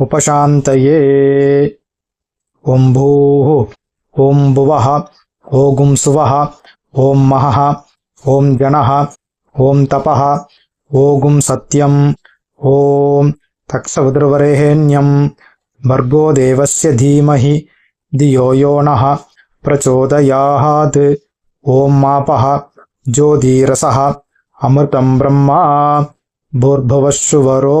उपशान्तये। ॐ भूः उपशान्तयेम्भूः ओम्भुवः ओगुंसुवः ॐ महः ॐ जनः ॐ तपः ॐ सत्यम् ॐ तक्षवद्रवरेण्यम् भर्गो देवस्य धीमहि धियो यो नः प्रचोदयाहात्। ॐ मापः ज्योतिरसः अमृतम् ब्रह्मा भूर्भुवशुवरो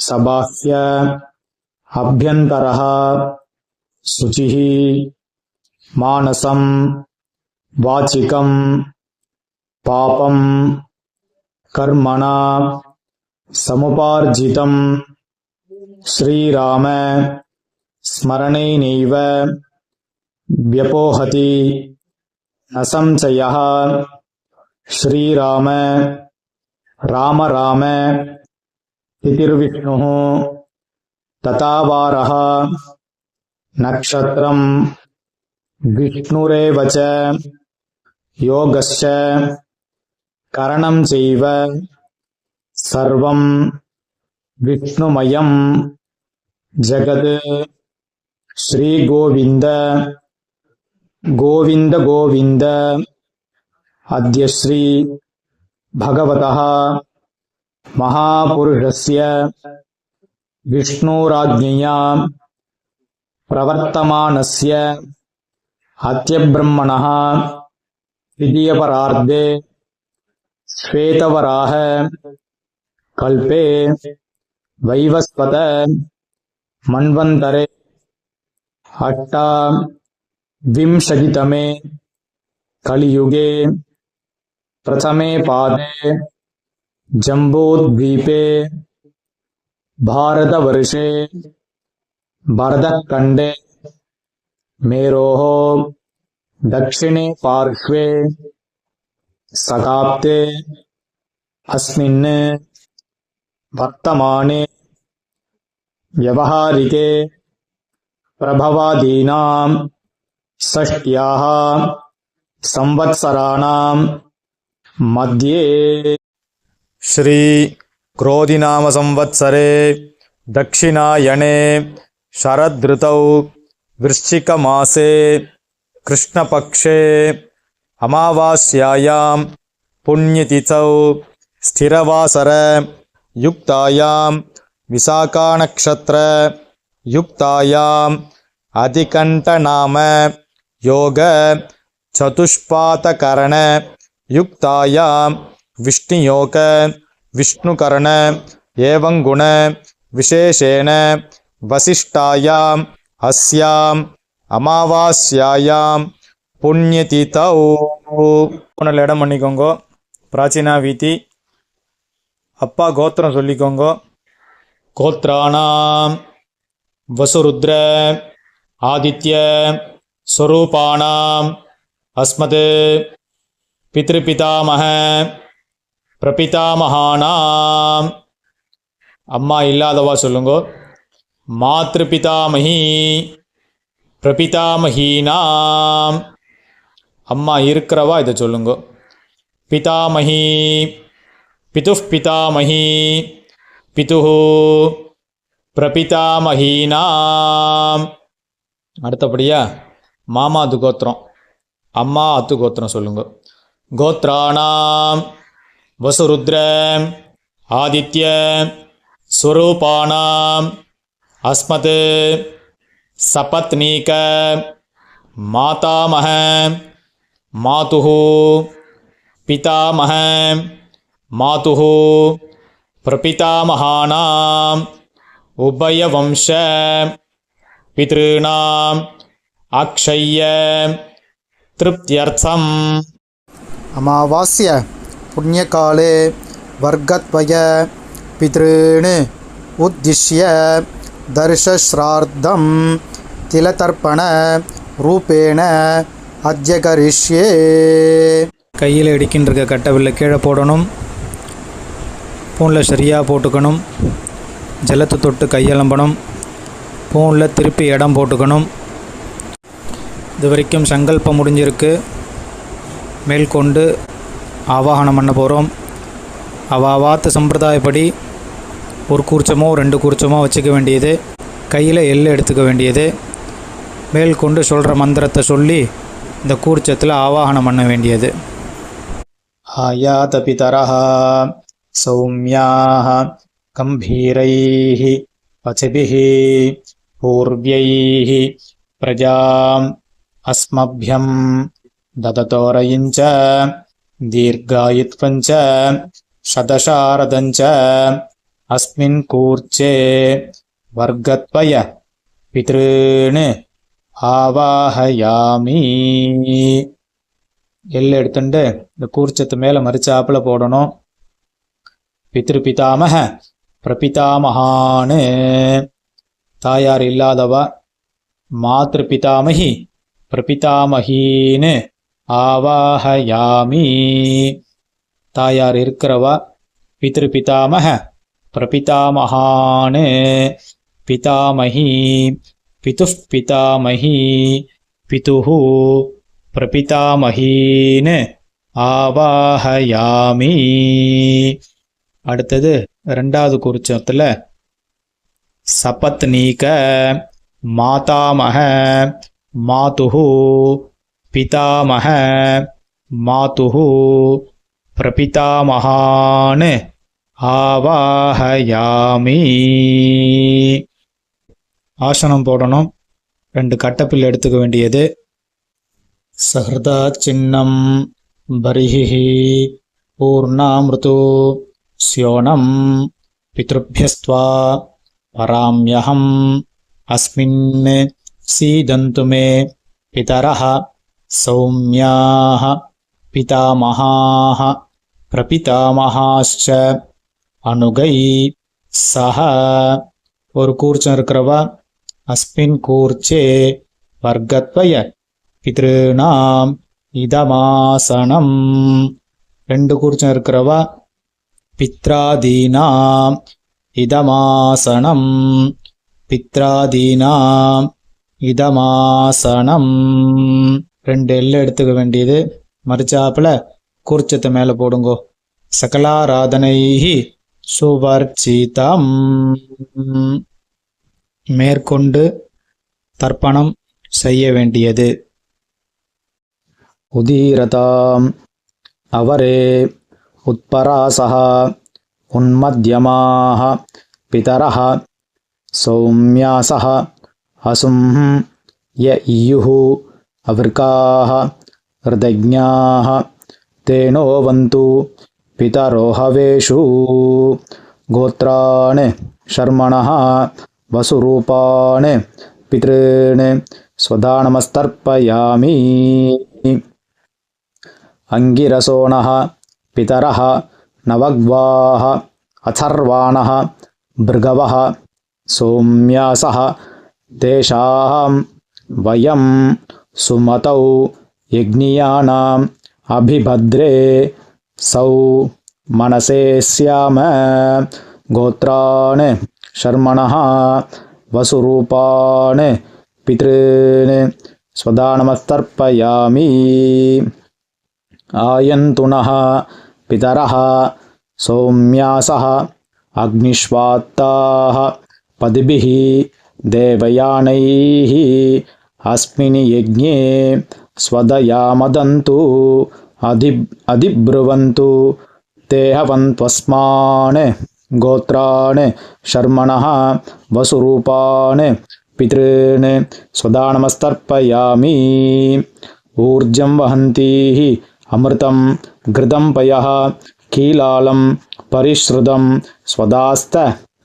சபாஹ்ய அபியந்தரா சுச்சிஹி மானசம் வாச்சிகம் பாபம் கர்மணா சமுபார்ஜிதம் ஸ்ரீராம ஸ்மரணை நெய்வ வியபோஹதி நசம்சய ஸ்ரீராம ராம ராம तिथिर्विष्णुः तथावारः। नक्षत्रम्। विष्णुरेव च। योगश्च। करणम् चैव। सर्वम्। विष्णुमयम्। जगत्। श्रीगोविन्द। गोविन्द गोविन्द। अद्य श्री भगवतः महापुरुषस्य विष्णुराज्ञया प्रवर्तमानस्य अत्यब्रह्मणः द्वितीयपरार्धे श्वेतवराह कल्पे वैवस्वत मन्वन्तरे अष्टा विंशतितमे कलियुगे प्रथमे पादे जम्बूद्वीपे भारतवर्षे भरतखण्डे मेरोः दक्षिणे पार्श्वे सकाप्ते अस्मिन् वर्तमाने व्यवहारिके प्रभवादीनां षष्ट्याः संवत्सराणां मध्ये श्रीक्रोधिनामसंवत्सरे दक्षिणायणे शरदृतौ वृश्चिकमासे कृष्णपक्षे अमावास्यायां पुण्यतिथौ स्थिरवासर युक्तायां विशाखानक्षत्र अधिकण्ठनाम योगचतुष्पातकरणयुक्तायां விஷ்ணியோக விஷ்ணுகரண ஏவங்குண விசேஷேன வசிஷ்டாயாம் அஸ்யாம் அமாவாஸ்யாயாம் புண்ணியதிதோ. போனல இடம் பண்ணிக்கோங்கோ. பிராச்சீனா வீதி. அப்பா கோத்திரம் சொல்லிக்கோங்கோ. கோத்ராணாம் வசுருத்ர ஆதித்ய ஸ்வரூபாணாம் அஸ்மது பித்ருபிதாமக பிரபிதாமகானாம் அம்மா இல்லாதவா சொல்லுங்க. மாத்ருபிதாமகி பிரபிதாமகீனாம் அம்மா இருக்கிறவா இதை சொல்லுங்க. பிதாமகி பிது பிதாமகி பிது பிரபிதாமகீனாம் அடுத்தபடியா மாமா அது கோத்திரம் அம்மா அத்து கோத்திரம் சொல்லுங்க. கோத்ராணாம் வசுருத்ர ஆதித்ய ஸ்வரூபானாம் அஸ்மத் சபத்னீக மாதாமக மாதுஹு பிதாமக மாதுஹு பிரபிதாமகானாம் உபயவம்ச பிதॄணாம் அக்ஷய திருப்தியர்த்தம். அமாவாஸ்ய புண்ணியகாலே வர்க்கத்வய பிதॄணு உத்திஷ்ய தர்ஷஸ்ரார்த்தம் திலதர்ப்பண ரூபேண அத்தியகரிஷ்யே கையில் இடிக்கின்றிருக்க கட்டவில்லை கீழே போடணும். பூனில் சரியாக போட்டுக்கணும். ஜலத்தை தொட்டு கையெலம்பணும். பூனில் திருப்பி இடம் போட்டுக்கணும். இது வரைக்கும் சங்கல்பம் முடிஞ்சிருக்கு. மேல் கொண்டு ஆவாகனம் பண்ண போகிறோம் அவாவாத்து சம்பிரதாயப்படி ஒரு கூர்ச்சமோ ரெண்டு கூர்ச்சமோ வச்சுக்க வேண்டியது. கையில் எள்ளு எடுத்துக்க வேண்டியது. மேல் கொண்டு சொல்கிற மந்திரத்தை சொல்லி இந்த கூர்ச்சத்தில் ஆவாகனம் பண்ண வேண்டியது. ஆயாத பிதரஹா சௌமியாக கம்பீரைஹி பசிபிஹி பூர்வியைஹி பிரஜாம் அஸ்மபியம் தததோரையிஞ்ச दीर्घायुत्वम् च शतशारदम् च अस्मिन् कूर्चे वर्गत्वय पितॄन् ஆவாஹயாமி எள்ளு எடுத்துட்டு இந்த கூர்ச்சத்து மேலே மறிச்சாப்புல போடணும் பித்ரு பிதாமக பிரபிதாமகான்னு தாயார் இல்லாதவா மாத்ரு பிதாமகி பிரபிதாமகின்னு ஆவாஹயாமி. தாயார் இருக்கிறவா? பித்ரு பிதாமக பிரபிதாமகான் பிதாமகி பிது பிதாமகி பிதுஹு. பிரபிதாமகீன்னு ஆவாஹயாமி. அடுத்தது ரெண்டாவது குறிச்சத்தில் சபத்னீக மாதாமக மாதுஹு பிதாமக மாதுகு பிரபிதாமகான் ஆவாஹயாமி ஆசனம் போடணும். ரெண்டு கட்டப்பில் எடுத்துக்க வேண்டியது. சஹதா சின்னம் பரிஹி பூர்ணாமிருது ஸ்யோனம் பித்ருபியஸ்துவா பராம்யகம் அஸ்மின் சீதந்து மே सौम्याः पितामहाः பிரபிதாமஹாச்ச அணுகை சஹ ஒரு கூர்ச்சம் இருக்கிறவா? அஸ்மின் கூர்ச்சே வர்க்கத்வய பிதிருநாம் இதமாசனம். ரெண்டு கூர்ச்சம் இருக்கிறவா? பித்ராதீனாம் இதமாசனம். பித்ராதீனாம் இதமாசனம். ரெண்டு எள்ளு எடுத்துக்க வேண்டியது மறிச்சாப்புல கூர்ச்சத்தை மேலே போடுங்கோ சகலாராதனைஹி சுவர்ச்சிதம் மேற்கொண்டு தர்ப்பணம் செய்ய வேண்டியது उदीरताम् अवरे उत्परासः उन्मध्यमाः पितरः सौम्यासः असुं य इयुः अवृकाः हृदज्ञाः तेनोवन्तु पितरो हवेषु गोत्रान् शर्मणः वसुरूपान् पितॄन् स्वधा नमस्तर्पयामि अङ्गिरसोणः पितरः नवग्वाः अथर्वाणः भृगवः सोम्यासः तेषां वयं सुमतौ यज्ञियानाम् अभिभद्रे सौ मनसे स्याम गोत्रान् शर्मणः वसुरूपान् पितॄन् स्वदा नमस्तर्पयामि आयन्तुनः पितरः सौम्यासः अग्निष्वात्ताः पदिभिः देवयानैः अस्मिन् यज्ञे स्वदयामदन्तु अधि अधिब्रुवन्तु ते हवन्त्वस्मान् गोत्रान् शर्मणः वसुरूपान् पितॄन् स्वदा नमस्तर्पयामि ऊर्जं वहन्तीः अमृतं घृतं पयः कीलालं परिश्रुतं स्वदास्त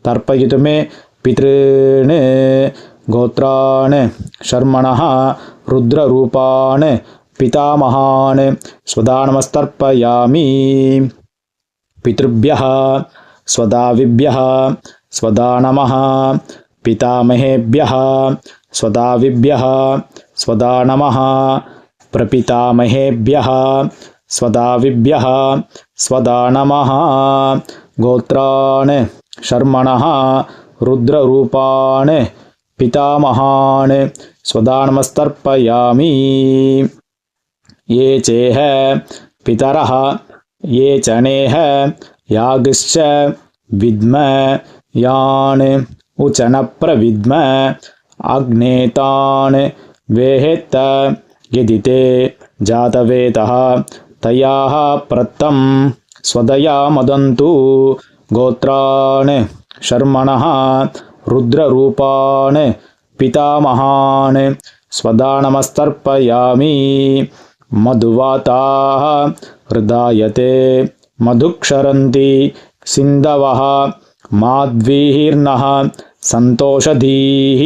तर्पयितु मे पितॄन् गोत्रान् शर्मणः रुद्ररूपान् पितामहान् स्वदा नमस्तर्पयामि पितृभ्यः स्वदाविभ्यः स्वदा नमः पितामहेभ्यः स्वदाविभ्यः स्वदा नमः प्रपितामहेभ्यः स्वदाविभ्यः स्वदा नमः गोत्रान् शर्मणः रुद्ररूपान् पितामहान् स्वदा नमस्तर्पयामि ये चेह पितरः ये च नेह यागिश्च विद्म यान् उचनप्रविद्म अग्नेतान् वेहेत्त यदि ते जातवेतः तयाः प्रत्तं स्वदया मदन्तु। गोत्रान् शर्मणः रुद्ररूपान् पितामहान् स्वदा नमस्तर्पयामि मधुवाताः हृदायते मधुक्षरन्ति सिन्धवः माध्वीर्नः सन्तोषधीः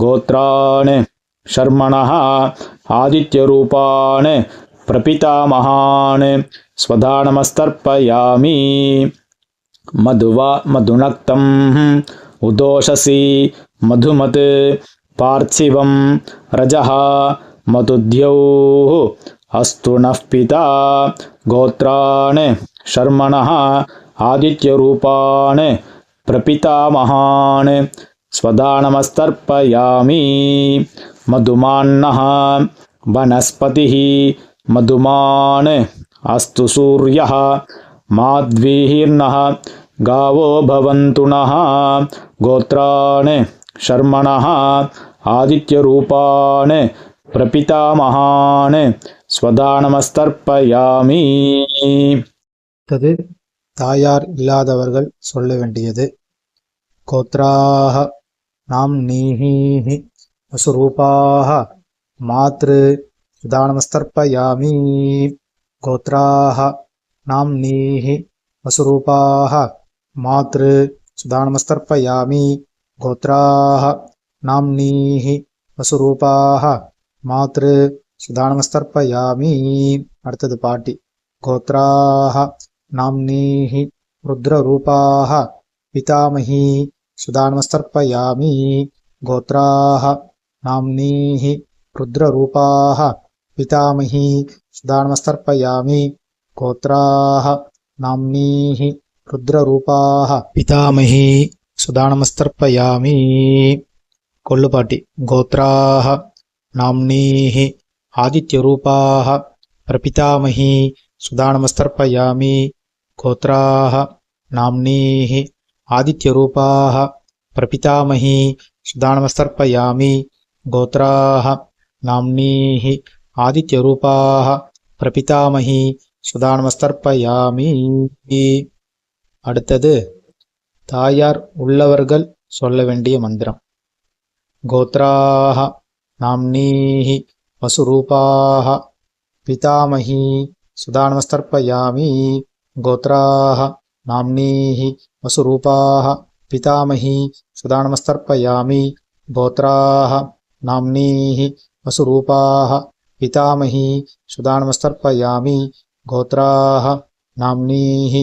गोत्रान् शर्मणः आदित्यरूपान् प्रपितामहान् स्वधा नमस्तर्पयामि मधुवा मधुनक्तं उदोषसि मधुमत् पार्थिवं रजः मधुद्यौः अस्तु नः पिता गोत्रान् शर्मणः आदित्यरूपान् प्रपितामहान् स्वदा नमस्तर्पयामि मधुमान्नः वनस्पतिः मधुमान् अस्तु सूर्यः माध्वीर्नः गावो भवन्तु नः गोत्रान् शर्मणः आदित्यरूपान् प्रपितामहान् स्वदा नमस्तर्पयामि அடுத்தது தாயார் இல்லாதவர்கள் சொல்ல வேண்டியது கோத்ராக நாம் நீஹி வசுரூபாக மாத்ரு சுதானமஸ்தர்ப்பயாமி கோத்ராக நாம் நீஹி வசுரூபாக மாத்ரு சுதானமஸ்தர்ப்பயாமி கோத்ராக நாம் நீஹி வசுரூபாக மாத்ரு சுதானமஸ்தர்ப்பயாமி அடுத்தது பாட்டி गोत्राः नाम्नीः रुद्ररूपाः पितामही सुदानमस्तर्पयामि गोत्राः नाम्नीः रुद्ररूपाः पितामही सुदानमस्तर्पयामि गोत्राः नाम्नीः रुद्ररूपा पितामही सुदाणमस्तर्पयामी कोलुपाटि गोत्रा, नामनी, आदित्यरूपा, प्रपितामही सुदाणमस्तर्पयामी गोत्रा, नामनी, आदित्यरूपा, प्रपितामही सुदाणमस्तर्पयामी गोत्रा, नामनी, आदित्यरूपा, प्रपितामही सुदाणमस्तर्पयामी அடுத்தது தாயார் உள்ளவர்கள் சொல்ல வேண்டிய மந்திரம். கோத்ராக நாம்னீஹி வசுரூபாக பிதாமகி சுதானமஸ்தர்ப்பயாமி. கோத்ராக நாம்னீஹி வசுரூபாக பிதாமகி சுதானமஸ்தர்ப்பயாமி. கோத்ராக நாம்னீஹி வசுரூபாக பிதாமகி சுதானமஸ்தர்ப்பயாமி. கோத்ராக நாம்னீஹி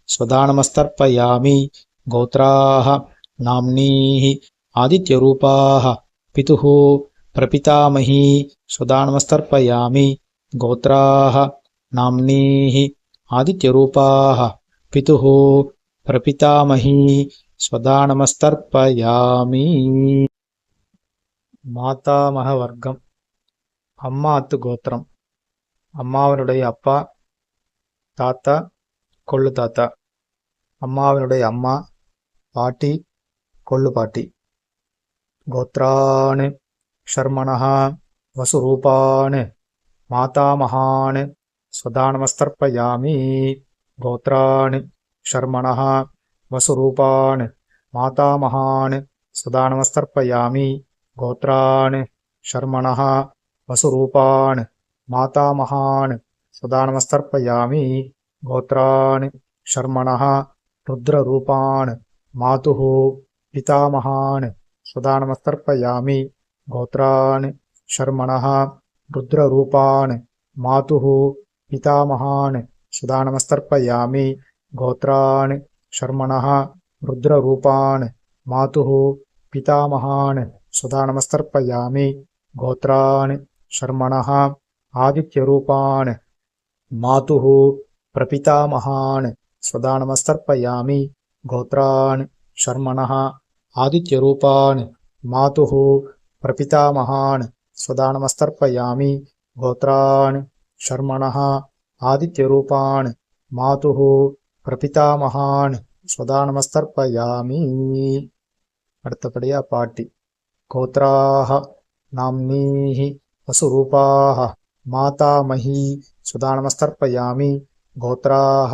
स्वदानमस्तर्पयामि गोत्राः नाम्नीः आदित्यरूपाः पितुः प्रपितामही स्वदानमस्तर्पयामि गोत्राः नाम्नीः आदित्यरूपाः पितुः प्रपितामही स्वदानमस्तर्पयामि மாதாமக வர்க்கம் அம்மாத்து கோத்திரம் அம்மாவினுடைய அப்பா தாத்தா கொள்ளு தாத்தா அம்மாவினுடைய அம்மா பாட்டி கொள்ளு பாட்டி. கோத்ரான் ஷர்மணா வசுரூபான் மாதாமகான் ஸ்வதானமஸ்தர்ப்பயாமி கோத்ரான் ஷர்மணா வசுரூபான் மாதாமகான் ஸ்வதானமஸ்தர்ப்பயாமி கோத்ரான் ஷர்மணா வசுரூபான் மாதாமகான் ஸ்வதானமஸ்தர்ப்பயாமி கோத்ரான் ஷர்மணா రుద్రరూపాన్ మాతు పితామహాన్ సుదానమస్తర్పయామి గోత్రాన్ శర్మణ రుద్రరూపాన్ మాతు పితామహాన్ సుదానమస్తర్పయామి గోత్రాన్ శర్మణ రుద్రరూపాన్ మాతు పితామహాన్ సుదానమస్తర్పయామి గోత్రాన్ శర్మణ ఆదిత్యరూపాన్ మాతు ప్రపితామహాన్ స్వదానమస్తర్పయామి గోత్రాన్ శర్మణ ఆదిత్యరూపాన్ మాతు ప్రపితామహాన్ స్వదానమస్తర్పయామి గోత్రాన్ శర్మణ ఆదిత్యరూపాన్ మాతు ప్రపితామహాన్ స్వదానమస్తర్పయామి. அடுத்தபடியா பாட்டி கோத்ராஹ நாம்னீஹி வசுரூபாஹ மாதாமஹி சுதானமஸ்தர்ப்பயாமி கோத்ராஹ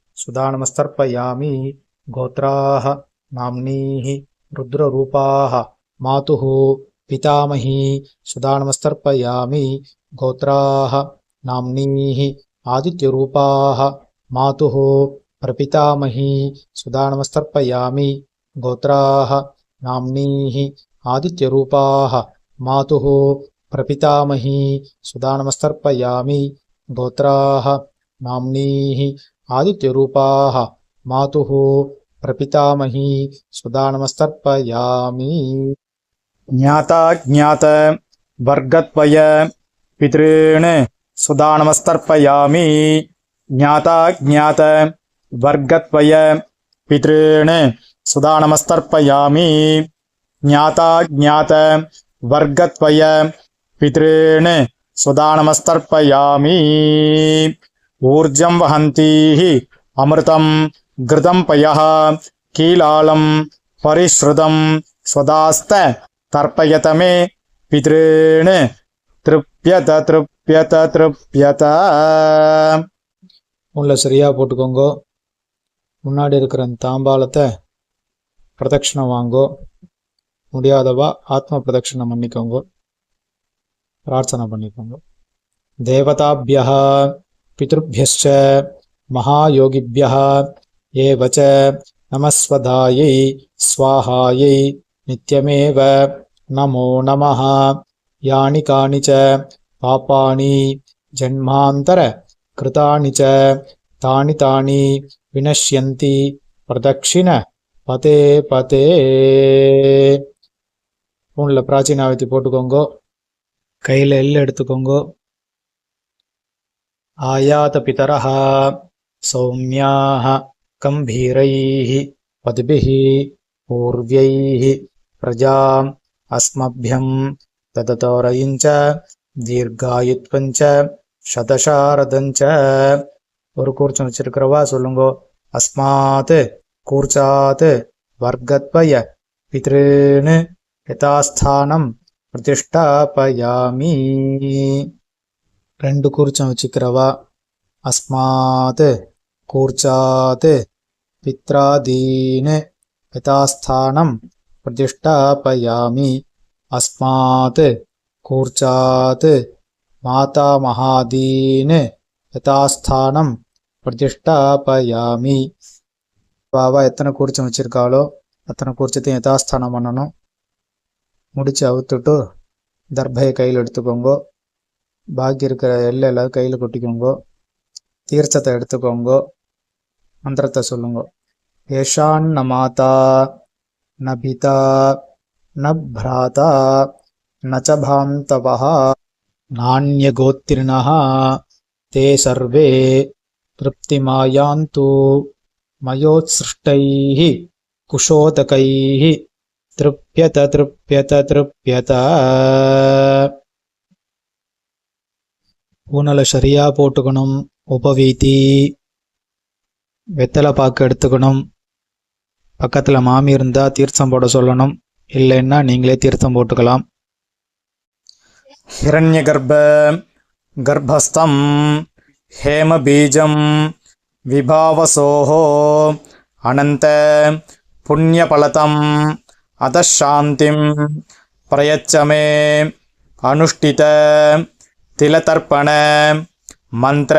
సుదానమస్తర్పయామి గోత్రాః నామ్నీః రుద్రరూపాః మాతుః పితామహీ సుదానమస్తర్పయామి గోత్రాః నామ్నీః ఆదిత్యరూపాః మాతుః ప్రపితామహీ సుదానమస్తర్పయామి గోత్రాః నామ్నీః ఆదిత్యరూపాః మాతుః ప్రపితామహీ సుదానమస్తర్పయామి గోత్రాః నామ్నీః आदित्यरूपाः। मातुः प्रपितामही सुदानमस्तर्पयामि। ज्ञाता ज्ञात वर्गत्वय पितॄन् सुदानमस्तर्पयामि। ज्ञाता ज्ञात वर्गत्वय पितॄन् सुदानमस्तर्पयामि। ज्ञाता ज्ञात वर्गत्वय पितॄन् सुदानमस्तर्पयामि ஊர்ஜம் வகந்தீஹி அமிர்தம் கிருதம் பய கீலாலம் பரிஸ்ருதம் ஸ்வதாஸ்த தர்ப்பயதமே பிதேனு திருப்யத திருப்பியத திருப்யத. உள்ள சரியாக போட்டுக்கோங்க. முன்னாடி இருக்கிற அந்த தாம்பாலத்தை பிரதட்சிணம் வாங்கோ. முடியாதவா ஆத்ம பிரதட்சிணம் பண்ணிக்கோங்க. பிரார்த்தனை பண்ணிக்கோங்க. தேவதாபியா பிதபியச்ச மகாயோகிபிய ஏவச்ச நமஸ்வதாயை ஸ்வாஹாயை நித்யமேவ நமோ நம யானி காணி ச பாப்பாணி ஜன்மாந்தர கிருதாணி ச தானி தானி வினஷ்யந்தி பிரதட்சிண பதே பதே ஃபோனில் பிராச்சீனாவத்தி போட்டுக்கோங்கோ கையில் எல் எடுத்துக்கோங்கோ ஆயாத பிதரஹ சௌமியாக கம்பீரைः பதுபிः பூர்வைः பிரஜாம் அஸ்மபியம் தததோரயிஞ்ச தீர்காயுத்வஞ்ச சதசாரதஞ்ச ஒரு கூர்ச்சம் வச்சிருக்கிறவா சொல்லுங்க அஸ்மாத் கூர்ச்சாத் வர்க்கத்வய பித்ருன்னு யதாஸ்தானம் பிரதிஷ்டாபயாமி ரெண்டு கூர்ச்சம் வச்சுக்கிறவா அஸ்மாத் கூர்ச்சாத் பித்ராதீன் யதாஸ்தானம் பிரதிஷ்டாபயாமி அஸ்மாத் கூர்ச்சாத் மாதாமகாதீன் யதாஸ்தானம் பிரதிஷ்டாபயாமி பாபா எத்தனை கூர்ச்சம் வச்சிருக்காளோ அத்தனை கூர்ச்சத்தையும் யதாஸ்தானம் பண்ணணும் முடிச்சு அவுத்துட்டு தர்பையை கையில் எடுத்துக்கோங்க பாக்கி இருக்கிற எல்லை எல்லாரும் கையில் கொட்டிக்கோங்கோ தீர்ச்சத்தை எடுத்துக்கோங்கோ மந்திரத்தை சொல்லுங்கோ ஏஷான் நமாதா நபிதா நப்ராதா நச்சபாந்தவா నాణ్యగోత్రిణ తే సర్వే తృప్తిమాయాంతు మయోత్సృష్టై కుశోతకై తృప్యత తృప్యత తృప్యత ஊனலை சரியாக போட்டுக்கணும் உபவீதி வெத்தலை பாக்கு எடுத்துக்கணும் பக்கத்தில் மாமி இருந்தால் தீர்த்தம் போட சொல்லணும் இல்லைன்னா நீங்களே தீர்த்தம் போட்டுக்கலாம். ஹிரண்ய கர்ப்ப கர்ப்பஸ்தம் ஹேமபீஜம் விபாவசோஹோ அனந்த புண்ணியபலதம் அதாந்திம் பிரயச்சமே அனுஷ்டித திலதர்ப்பண மந்திர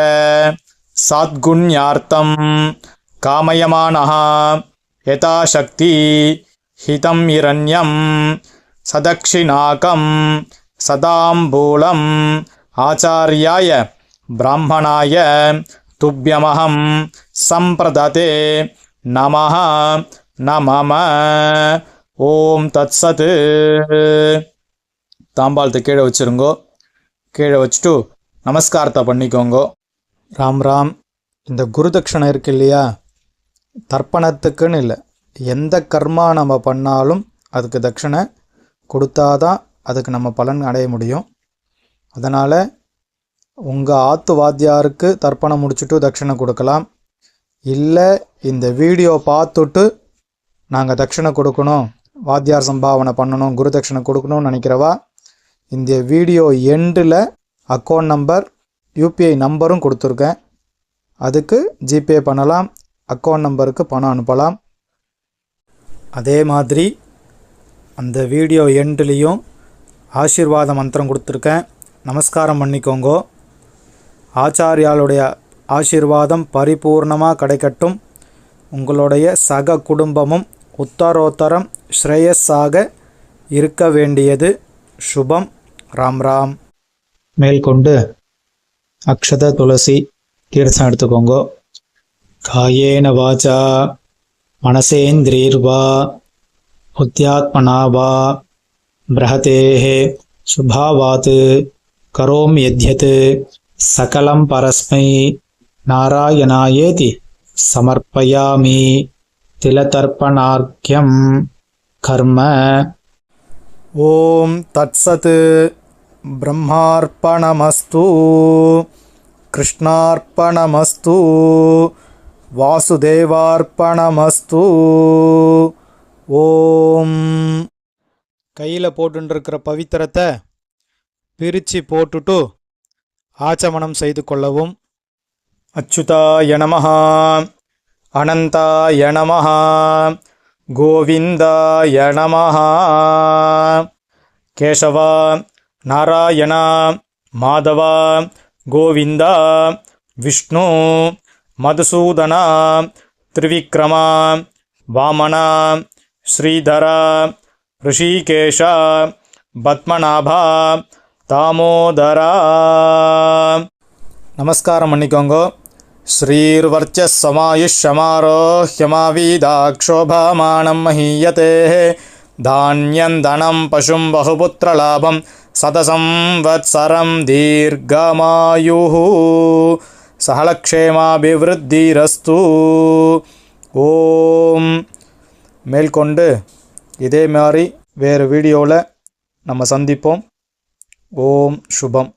சாத்குண்யார்த்தம் காமயமானா யதாசக்தி ஹிதம் இரண்யம் சதக்ஷிணாகம் சதாம்பூலம் ஆச்சாரியாய பிராமணாய துப்பியமகம் சம்பிரததே நம நமம ஓம் தத்சத்து தாம்பாளத்து கீழே வச்சுருங்கோ. கீழே வச்சுட்டு நமஸ்காரத்தை பண்ணிக்கோங்கோ. ராம் ராம் இந்த குருதட்சணை இருக்கு இல்லையா? தர்ப்பணத்துக்குன்னு இல்லை. எந்த கர்மா நம்ம பண்ணாலும் அதுக்கு தட்சணை கொடுத்தாதான் அதுக்கு நம்ம பலன் அடைய முடியும். அதனால் உங்கள் ஆத்து வாத்தியாருக்கு தர்ப்பணம் முடிச்சுட்டு தட்சிணை கொடுக்கலாம். இல்லை இந்த வீடியோ பார்த்துட்டு நாங்கள் தட்சிணை கொடுக்கணும். வாத்தியார் சம்பாவனை பண்ணணும் குரு தட்சணை கொடுக்கணும்னு நினைக்கிறவா? இந்த வீடியோ எண்டில் அக்கௌண்ட் நம்பர் யூபிஐ நம்பரும் கொடுத்துருக்கேன். அதுக்கு ஜிபே பண்ணலாம் அக்கௌண்ட் நம்பருக்கு பணம் அனுப்பலாம். அதே மாதிரி அந்த வீடியோ எண்ட்லேயும் ஆசீர்வாத மந்திரம் கொடுத்துருக்கேன். நமஸ்காரம் பண்ணிக்கோங்கோ. ஆச்சாரியாளுடைய ஆசீர்வாதம் பரிபூர்ணமாக கிடைக்கட்டும். உங்களுடைய சக குடும்பமும் உத்தரோத்தரம் ஸ்ரேயஸாக இருக்க வேண்டியது. சுபம். ராம் ராம். மேல்கொண்டு அக்ஷத துளசி. தீர்த்தம் எடுத்துக்கோங்க. காயேன வாச்சா. மனசேந்திரீர்வா புத்தியாத்மனாவா பிரஹதேஹே சுபாவாத்து. கரோம் எத்யத்து சகலம் பரஸ்மை. நாராயணாயேதி. சமர்ப்பயாமி. திலதர்ப்பணார்க்கியம். கர்ம. ஓம் தத்சத்து ब्रह्मार्पणमस्तु कृष्णार्पणमस्तु वासुदेवार्पणमस्तु ॐ கையில் போட்டுருக்கிற பவித்திரத்தை பிரித்து போட்டுட்டு ஆச்சமனம் செய்து கொள்ளவும் अच्युताय नमः अनन्ताय नमः गोविन्दाय नमः केशव नारायण माधव गोविन्द विष्णु मधुसूदन त्रिविक्रम वामन श्रीधर ऋषिकेश பத்மநாப தாமோதரா நமஸ்காரம் பண்ணிக்கோங்க श्रीर्वर्चस्समायुष्यमारोह्यमावीदाक्षोभामानं महीयते धान्यं धनं पशुं बहुपुत्रलाभं சதசம்வத்சரம் தீர்க்கமாயுः சகலக்ஷேமாபிவிருத்திரஸ்து ஓம் மேற்கொண்டு இதே மாதிரி வேறு வீடியோவில் நம்ம சந்திப்போம் ஓம் சுபம்